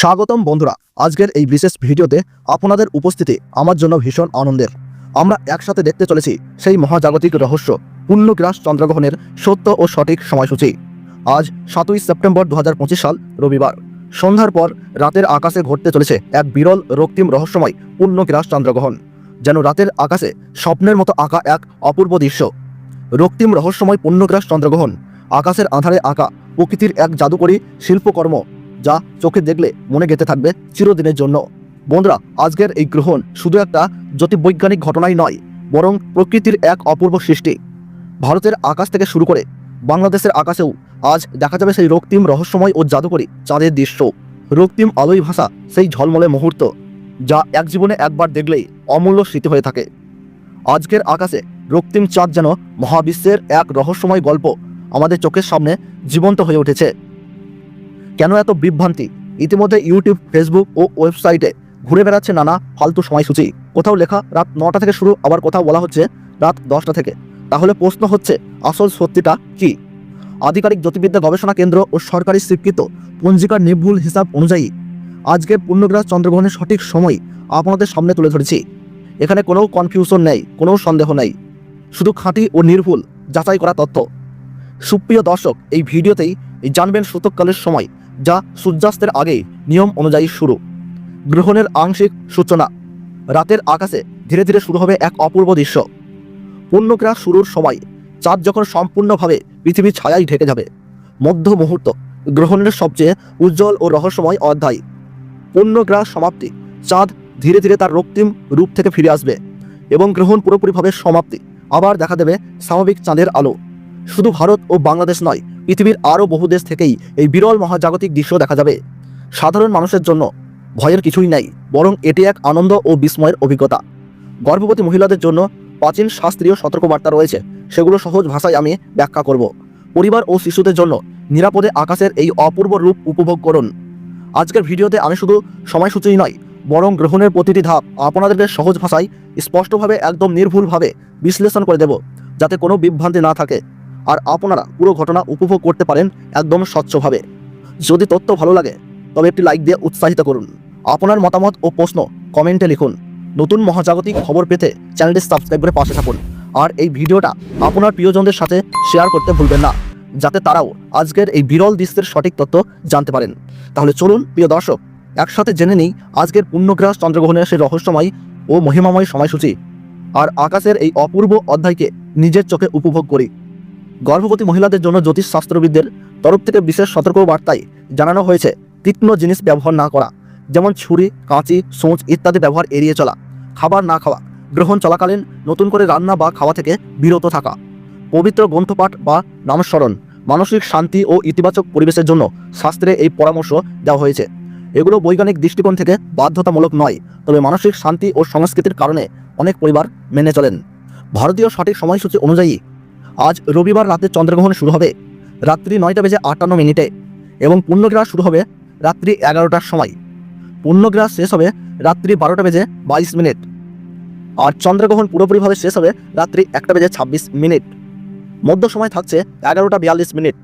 স্বাগতম বন্ধুরা, আজকের এই বিশেষ ভিডিওতে আপনাদের উপস্থিতি আমার জন্য ভীষণ আনন্দের। আমরা একসাথে দেখতে চলেছি সেই মহাজাগতিক রহস্য পূর্ণগ্রাস চন্দ্রগ্রহণের সত্য ও সঠিক সময়সূচি। আজ সাতই সেপ্টেম্বর দু হাজার পঁচিশ সাল, রবিবার। সন্ধ্যার পর রাতের আকাশে ঘটতে চলেছে এক বিরল রক্তিম রহস্যময় পূর্ণগ্রাস চন্দ্রগ্রহণ, যেন রাতের আকাশে স্বপ্নের মতো আঁকা এক অপূর্ব দৃশ্য। রক্তিম রহস্যময় পূর্ণগ্রাস চন্দ্রগ্রহণ, আকাশের আধারে আঁকা প্রকৃতির এক জাদুকরী শিল্পকর্ম যা চোখে দেখলে মনে গেঁথে থাকবে চিরদিনের জন্য। বন্ধুরা, আজকের এই গ্রহণ শুধু একটা জ্যোতির্বৈজ্ঞানিক ঘটনাই নয়, বরং প্রকৃতির এক অপূর্ব সৃষ্টি। ভারতের আকাশ থেকে শুরু করে বাংলাদেশের আকাশেও আজ দেখা যাবে সেই রক্তিম রহস্যময় ও জাদুকরী চাঁদের দৃশ্য। রক্তিম আলোয় ভাষা সেই ঝলমলে মুহূর্ত, যা এক জীবনে একবার দেখলেই অমূল্য স্মৃতি হয়ে থাকে। আজকের আকাশে রক্তিম চাঁদ যেন মহাবিশ্বের এক রহস্যময় গল্প আমাদের চোখের সামনে জীবন্ত হয়ে উঠেছে। কেন এত বিভ্রান্তি? ইতিমধ্যে ইউটিউব, ফেসবুক ও ওয়েবসাইটে ঘুরে বেড়াচ্ছে নানা ফালতু সময়সূচি। কোথাও লেখা রাত নটা থেকে শুরু, আবার কোথাও বলা হচ্ছে রাত দশটা থেকে। তাহলে প্রশ্ন হচ্ছে, আসল সত্যিটা কি? আধিকারিক জ্যোতির্বিদ্যা গবেষণা কেন্দ্র ও সরকারি স্বীকৃত পঞ্জিকার নির্ভুল হিসাব অনুযায়ী আজকে পূর্ণগ্রাস চন্দ্রগ্রহণের সঠিক সময় আপনাদের সামনে তুলে ধরেছি। এখানে কোনো কনফিউশন নেই, কোনো সন্দেহ নেই। শুধু খাঁটি ও নির্ভুল যাচাই করা তথ্য। সুপ্রিয় দর্শক, এই ভিডিওতেই জানবেন সূতককালের সময় যা সূর্যাস্তের আগেই নিয়ম অনুযায়ী শুরু। গ্রহণের আংশিক সূচনা। রাতের আকাশে ধীরে ধীরে শুরু হবে এক অপূর্ব দৃশ্য। পূর্ণগ্রাস শুরুর সময় চাঁদ যখন সম্পূর্ণভাবে পৃথিবীর ছায়ায় ঢেকে যাবে, মধ্য মুহূর্ত গ্রহণের সবচেয়ে উজ্জ্বল ও রহস্যময় অধ্যায়। পূর্ণগ্রাস সমাপ্তি, চাঁদ ধীরে ধীরে তার রক্তিম রূপ থেকে ফিরে আসবে এবং গ্রহণ পুরোপুরিভাবে সমাপ্তি। আবার দেখা দেবে স্বাভাবিক চাঁদের আলো। শুধু ভারত ও বাংলাদেশ নয়, পৃথিবীর আরও বহু দেশ থেকেই এই বিরল মহাজাগতিক দৃশ্য দেখা যাবে। সাধারণ মানুষের জন্য ভয়ের কিছুই নাই, বরং এটি এক আনন্দ ও বিস্ময়ের অভিজ্ঞতা। গর্ভবতী মহিলাদের জন্য প্রাচীন শাস্ত্রীয় সতর্কবার্তা রয়েছে, সেগুলো সহজ ভাষায় আমি ব্যাখ্যা করব। পরিবার ও শিশুদের জন্য নিরাপদে আকাশের এই অপূর্ব রূপ উপভোগ করুন। আজকের ভিডিওতে আমি শুধু সময়সূচিই নয়, বরং গ্রহণের প্রতিটি ধাপ আপনাদেরকে সহজ ভাষায় স্পষ্টভাবে, একদম নির্ভুলভাবে বিশ্লেষণ করে দেব, যাতে কোনো বিভ্রান্তি না থাকে। আর আপনারা পুরো ঘটনা উপভোগ করতে পারেন একদম স্বচ্ছভাবে। যদি তথ্য ভালো লাগে, তবে একটি লাইক দিয়ে উৎসাহিত করুন। আপনার মতামত ও প্রশ্ন কমেন্টে লিখুন। নতুন মহাজাগতিক খবর পেতে চ্যানেলটি সাবস্ক্রাইব করে পাশে থাকুন। আর এই ভিডিওটা আপনার প্রিয়জনদের সাথে শেয়ার করতে ভুলবেন না, যাতে তারাও আজকের এই বিরল দৃশ্যের সঠিক তথ্য জানতে পারেন। তাহলে চলুন, প্রিয় দর্শক, একসাথে জেনে নিই আজকের পূর্ণগ্রাস চন্দ্রগ্রহণের সেই রহস্যময় ও মহিমাময় সময়সূচি। আর আকাশের এই অপূর্ব অধ্যায়কে নিজের চোখে উপভোগ করি। গর্ভবতী মহিলাদের জন্য জ্যোতিষ শাস্ত্রবিদদের তরফ থেকে বিশেষ সতর্ক বার্তায় জানানো হয়েছে, তীক্ষ্ণ জিনিস ব্যবহার না করা, যেমন ছুরি, কাঁচি, সোঁচ ইত্যাদি ব্যবহার এড়িয়ে চলা, খাবার না খাওয়া, গ্রহণ চলাকালীন নতুন করে রান্না বা খাওয়া থেকে বিরত থাকা, পবিত্র গ্রন্থপাঠ বা নামস্মরণ, মানসিক শান্তি ও ইতিবাচক পরিবেশের জন্য শাস্ত্রে এই পরামর্শ দেওয়া হয়েছে। এগুলো বৈজ্ঞানিক দৃষ্টিকোণ থেকে বাধ্যতামূলক নয়, তবে মানসিক শান্তি ও সংস্কৃতির কারণে অনেক পরিবার মেনে চলেন। ভারতীয় সঠিক সময়সূচি অনুযায়ী আজ রবিবার রাতে চন্দ্রগ্রহণ শুরু হবে। রাত্রি নয়টা বেজে আটান্ন মিনিটে এবং পূর্ণগ্রাস শুরু হবে রাত্রি এগারোটার সময়। পূর্ণগ্রাস শেষ হবে রাত্রি বারোটা বেজে বাইশ মিনিট। আর চন্দ্রগ্রহণ পুরোপুরিভাবে শেষ হবে রাত্রি একটা বেজে ছাব্বিশ মিনিট। মধ্য সময় থাকছে এগারোটা বিয়াল্লিশ মিনিট।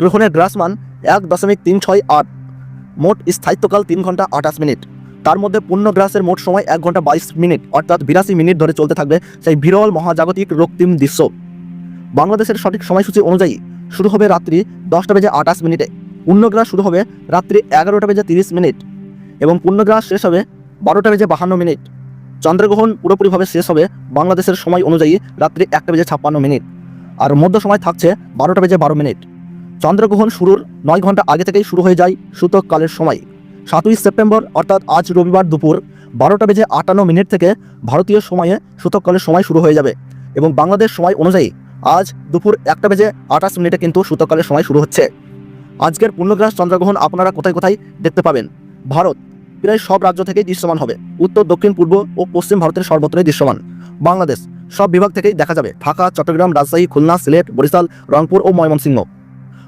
গ্রহণের গ্রাসমান এক দশমিক তিন ছয় আট। মোট স্থায়িত্বকাল তিন ঘণ্টা আঠাশ মিনিট। তার মধ্যে পূর্ণগ্রাসের মোট সময় এক ঘণ্টা বাইশ মিনিট, অর্থাৎ বিরাশি মিনিট ধরে চলতে থাকবে সেই বিরল মহাজাগতিক রক্তিম দৃশ্য। বাংলাদেশের সঠিক সময়সূচি অনুযায়ী শুরু হবে রাত্রি দশটা বেজে আঠাশ মিনিটে। পূর্ণগ্রাস শুরু হবে রাত্রি এগারোটা বেজে তিরিশ মিনিট এবং পূর্ণগ্রাস শেষ হবে বারোটা বেজে বাহান্ন মিনিট। চন্দ্রগ্রহণ পুরোপুরিভাবে শেষ হবে বাংলাদেশের সময় অনুযায়ী রাত্রি একটা বেজে ছাপ্পান্ন মিনিট আর মধ্য সময় থাকছে বারোটা বেজে বারো মিনিট। চন্দ্রগ্রহণ শুরুর নয় ঘণ্টা আগে থেকেই শুরু হয়ে যায় সূতককালের সময়। সাতই সেপ্টেম্বর অর্থাৎ আজ রবিবার দুপুর বারোটা বেজে আটান্ন মিনিট থেকে ভারতীয় সময়ে সূতককালের সময় শুরু হয়ে যাবে এবং বাংলাদেশ সময় অনুযায়ী আজ দুপুর একটা বেজে আঠাশ মিনিটে কিন্তু সূতকালের সময় শুরু হচ্ছে। আজকের পূর্ণগ্রাস চন্দ্রগ্রহণ আপনারা কোথায় কোথায় দেখতে পাবেন? ভারত প্রায় সব রাজ্য থেকেই দৃশ্যমান হবে। উত্তর, দক্ষিণ, পূর্ব ও পশ্চিম ভারতের সর্বত্রই দৃশ্যমান। বাংলাদেশ সব বিভাগ থেকেই দেখা যাবে। ঢাকা, চট্টগ্রাম, রাজশাহী, খুলনা, সিলেট, বরিশাল, রংপুর ও ময়মনসিংহ।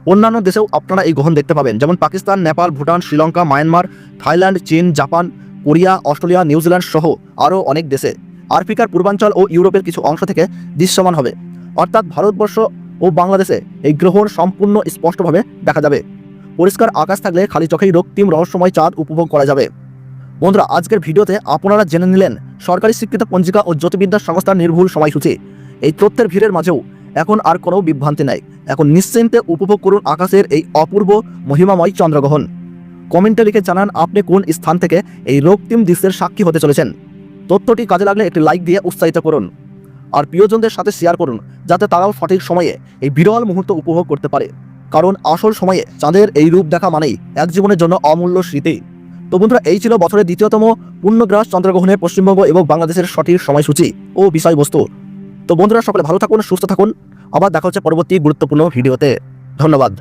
অন্যান্য দেশেও আপনারা এই গ্রহণ দেখতে পাবেন। যেমন পাকিস্তান, নেপাল, ভুটান, শ্রীলঙ্কা, মায়ানমার, থাইল্যান্ড, চীন, Japan, Korea, Australia, New Zealand সহ আরও অনেক দেশে। আফ্রিকার পূর্বাঞ্চল ও ইউরোপের কিছু অংশ থেকে দৃশ্যমান হবে। অর্থাৎ ভারতবর্ষ ও বাংলাদেশে এই গ্রহণ সম্পূর্ণ স্পষ্টভাবে দেখা যাবে। পরিষ্কার আকাশ থাকলে খালি চোখেই রক্তিম রহস্যময় চাঁদ উপভোগ করা যাবে। বন্ধুরা, আজকের ভিডিওতে আপনারা জেনে নিলেন, সরকারি স্বীকৃত পঞ্জিকা ও জ্যোতির্বিদ্যা সংস্থার নির্ভুল সময়সূচি। এই তথ্যের ভিড়ের মাঝেও এখন আর কোনো বিভ্রান্তি নাই। এখন নিশ্চিন্তে উপভোগ করুন আকাশের এই অপূর্ব মহিমাময় চন্দ্রগ্রহণ। কমেন্টে লিখে জানান আপনি কোন স্থান থেকে এই রক্তিম দৃশ্যের সাক্ষী হতে চলেছেন। তথ্যটি কাজে লাগলে একটি লাইক দিয়ে উৎসাহিত করুন। আর প্রিয়জনদের সাথে শেয়ার করুন, যাতে তারাও সঠিক সময়ে এই বিরল মুহূর্ত উপভোগ করতে পারে। কারণ আসল সময়ে চাঁদের এই রূপ দেখা মানেই এক জীবনের জন্য অমূল্য স্মৃতি। তো বন্ধুরা, এই ছিল বছরের দ্বিতীয়তম পূর্ণগ্রাস চন্দ্রগ্রহণের পশ্চিমবঙ্গ এবং বাংলাদেশের সঠিক সময়সূচি ও বিষয়বস্তু। তো বন্ধুরা, সকলে ভালো থাকুন, সুস্থ থাকুন। আবার দেখা হচ্ছে পরবর্তী গুরুত্বপূর্ণ ভিডিওতে। ধন্যবাদ।